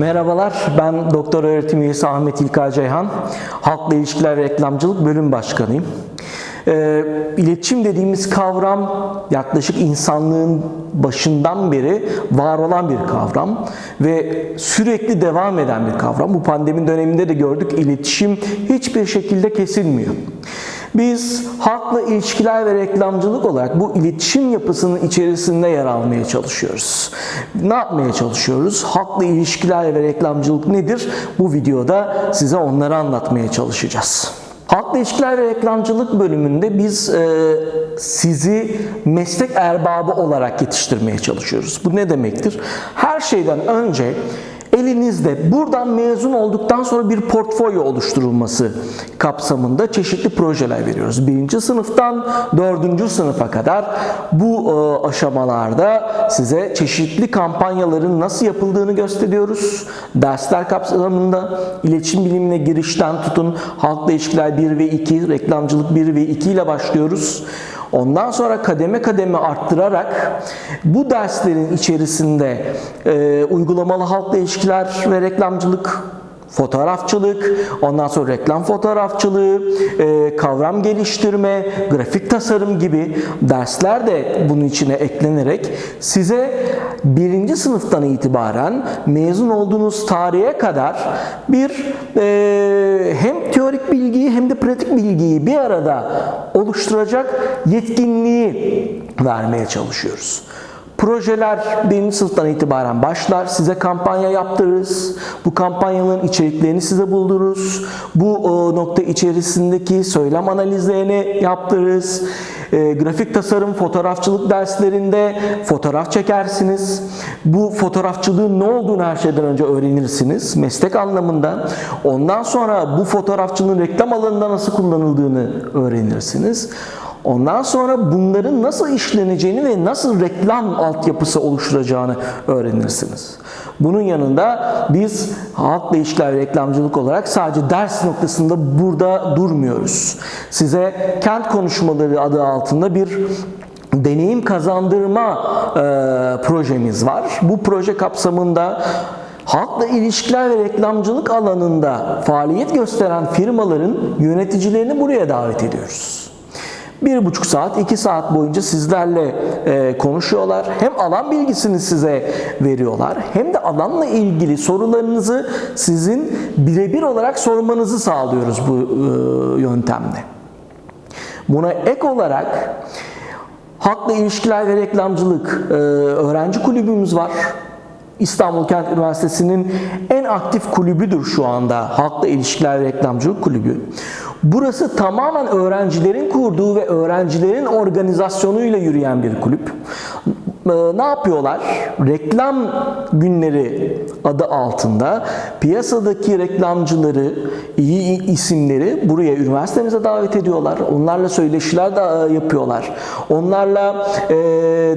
Merhabalar, ben Doktor Öğretim Üyesi Ahmet İlkay Ceyhan. Halkla İlişkiler ve Reklamcılık Bölüm Başkanıyım. Ee, iletişim dediğimiz kavram yaklaşık insanlığın başından beri var olan bir kavram ve sürekli devam eden bir kavram. Bu pandemi döneminde de gördük iletişim hiçbir şekilde kesilmiyor. Biz halkla ilişkiler ve reklamcılık olarak bu iletişim yapısının içerisinde yer almaya çalışıyoruz. Ne yapmaya çalışıyoruz? Halkla ilişkiler ve reklamcılık nedir? Bu videoda size onları anlatmaya çalışacağız. Halkla ilişkiler ve reklamcılık bölümünde biz e, sizi meslek erbabı olarak yetiştirmeye çalışıyoruz. Bu ne demektir? Her şeyden önce elinizde buradan mezun olduktan sonra bir portfolyo oluşturulması kapsamında çeşitli projeler veriyoruz. Birinci sınıftan dördüncü sınıfa kadar bu e, aşamalarda size çeşitli kampanyaların nasıl yapıldığını gösteriyoruz. Dersler kapsamında iletişim bilimine girişten tutun halkla ilişkiler 1 ve 2, reklamcılık 1 ve 2 ile başlıyoruz. Ondan sonra kademe kademe arttırarak bu derslerin içerisinde e, uygulamalı halkla ilişkiler ve reklamcılık fotoğrafçılık, ondan sonra reklam fotoğrafçılığı, e, kavram geliştirme, grafik tasarım gibi dersler de bunun içine eklenerek size birinci sınıftan itibaren mezun olduğunuz tarihe kadar bir e, hem teorik bilgiyi hem de pratik bilgiyi bir arada oluşturacak yetkinliği vermeye çalışıyoruz. Projeler birinci sınıftan itibaren başlar. Size kampanya yaptırırız. Bu kampanyaların içeriklerini size buldururuz. Bu o, nokta içerisindeki söylem analizlerini yaptırırız. E, grafik tasarım, fotoğrafçılık derslerinde fotoğraf çekersiniz. Bu fotoğrafçılığın ne olduğunu her şeyden önce öğrenirsiniz. Meslek anlamında. Ondan sonra bu fotoğrafçılığın reklam alanında nasıl kullanıldığını öğrenirsiniz. Ondan sonra bunların nasıl işleneceğini ve nasıl reklam altyapısı oluşturacağını öğrenirsiniz. Bunun yanında biz halkla ve reklamcılık olarak sadece ders noktasında burada durmuyoruz. Size kent konuşmaları adı altında bir deneyim kazandırma e, projemiz var. Bu proje kapsamında halkla ilişkiler ve reklamcılık alanında faaliyet gösteren firmaların yöneticilerini buraya davet ediyoruz. Bir buçuk saat, iki saat boyunca sizlerle e, konuşuyorlar. Hem alan bilgisini size veriyorlar hem de alanla ilgili sorularınızı sizin birebir olarak sormanızı sağlıyoruz bu e, yöntemle. Buna ek olarak halkla ilişkiler ve reklamcılık e, öğrenci kulübümüz var. İstanbul Kent Üniversitesi'nin en aktif kulübüdür şu anda Halkla İlişkiler ve Reklamcılık Kulübü. Burası tamamen öğrencilerin kurduğu ve öğrencilerin organizasyonuyla yürüyen bir kulüp. Ee, Ne yapıyorlar? Reklam günleri adı altında piyasadaki reklamcıları, iyi isimleri buraya üniversitemize davet ediyorlar. Onlarla söyleşiler de yapıyorlar. Onlarla e,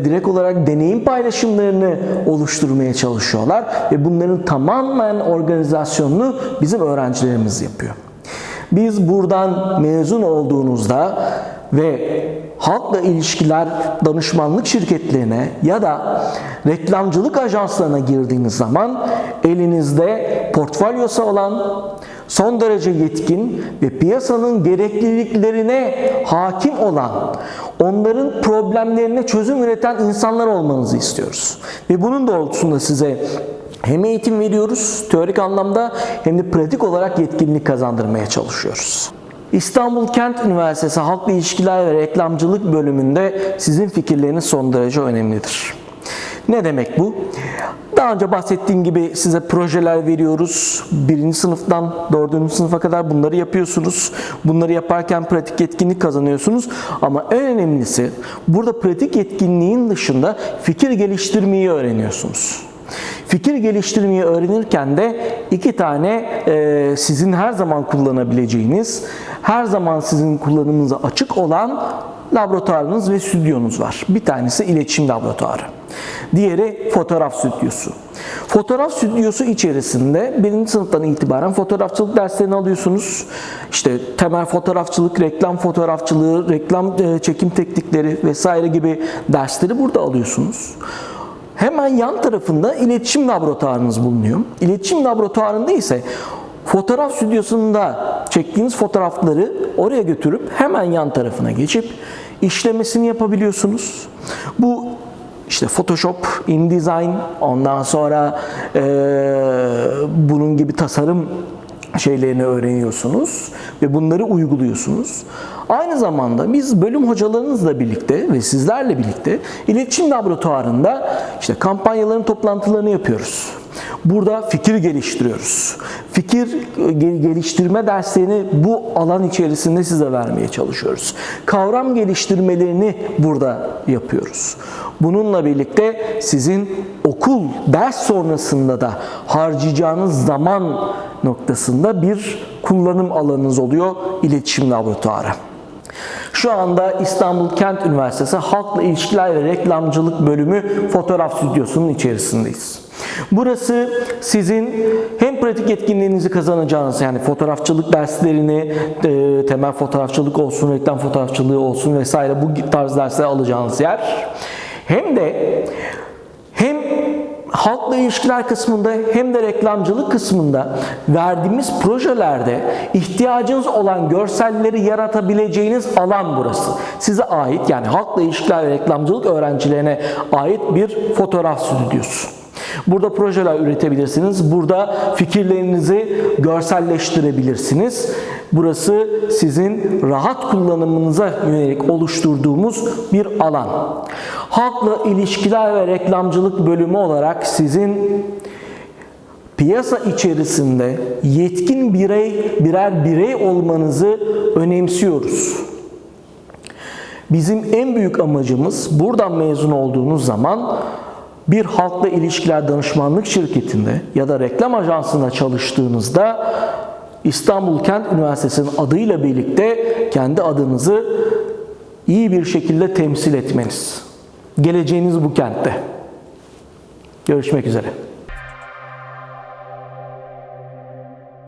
direkt olarak deneyim paylaşımlarını oluşturmaya çalışıyorlar ve bunların tamamen organizasyonunu bizim öğrencilerimiz yapıyor. Biz buradan mezun olduğunuzda ve halkla ilişkiler danışmanlık şirketlerine ya da reklamcılık ajanslarına girdiğiniz zaman elinizde portfolyosu olan son derece yetkin ve piyasanın gerekliliklerine hakim olan, onların problemlerine çözüm üreten insanlar olmanızı istiyoruz. Ve bunun doğrultusunda size hem eğitim veriyoruz teorik anlamda hem de pratik olarak yetkinlik kazandırmaya çalışıyoruz. İstanbul Kent Üniversitesi Halkla İlişkiler ve Reklamcılık bölümünde sizin fikirleriniz son derece önemlidir. Ne demek bu? Daha önce bahsettiğim gibi size projeler veriyoruz. Birinci sınıftan dördüncü sınıfa kadar bunları yapıyorsunuz. Bunları yaparken pratik yetkinlik kazanıyorsunuz. Ama en önemlisi burada pratik yetkinliğin dışında fikir geliştirmeyi öğreniyorsunuz. Fikir geliştirmeyi öğrenirken de iki tane e, sizin her zaman kullanabileceğiniz, her zaman sizin kullanımınıza açık olan laboratuvarınız ve stüdyonuz var. Bir tanesi iletişim laboratuvarı. Diğeri fotoğraf stüdyosu. Fotoğraf stüdyosu içerisinde birinci sınıftan itibaren fotoğrafçılık derslerini alıyorsunuz. İşte temel fotoğrafçılık, reklam fotoğrafçılığı, reklam e, çekim teknikleri vesaire gibi dersleri burada alıyorsunuz. Hemen yan tarafında iletişim laboratuvarınız bulunuyor. İletişim laboratuvarında ise fotoğraf stüdyosunda çektiğiniz fotoğrafları oraya götürüp hemen yan tarafına geçip işlemesini yapabiliyorsunuz. Bu işte Photoshop, InDesign, ondan sonra eee, bunun gibi tasarım şeylerini öğreniyorsunuz ve bunları uyguluyorsunuz. Aynı zamanda biz bölüm hocalarınızla birlikte ve sizlerle birlikte iletişim laboratuvarında işte kampanyaların toplantılarını yapıyoruz. Burada fikir geliştiriyoruz. Fikir e, gel- geliştirme derslerini bu alan içerisinde size vermeye çalışıyoruz. Kavram geliştirmelerini burada yapıyoruz. Bununla birlikte sizin okul ders sonrasında da harcayacağınız zaman noktasında bir kullanım alanınız oluyor iletişim laboratuvarı. Şu anda İstanbul Kent Üniversitesi Halkla İlişkiler ve Reklamcılık Bölümü Fotoğraf Stüdyosu'nun içerisindeyiz. Burası sizin hem pratik etkinliğinizi kazanacağınız yani fotoğrafçılık derslerini, e, temel fotoğrafçılık olsun, reklam fotoğrafçılığı olsun vesaire bu tarz dersleri alacağınız yer. Hem de halkla ilişkiler kısmında hem de reklamcılık kısmında verdiğimiz projelerde ihtiyacınız olan görselleri yaratabileceğiniz alan burası. Size ait yani halkla ilişkiler ve reklamcılık öğrencilerine ait bir fotoğraf stüdyosu. Burada projeler üretebilirsiniz. Burada fikirlerinizi görselleştirebilirsiniz. Burası sizin rahat kullanımınıza yönelik oluşturduğumuz bir alan. Halkla ilişkiler ve reklamcılık bölümü olarak sizin piyasa içerisinde yetkin birey birer birey olmanızı önemsiyoruz. Bizim en büyük amacımız buradan mezun olduğunuz zaman bir halkla ilişkiler danışmanlık şirketinde ya da reklam ajansında çalıştığınızda İstanbul Kent Üniversitesi'nin adıyla birlikte kendi adınızı iyi bir şekilde temsil etmeniz. Geleceğiniz bu kentte. Görüşmek üzere.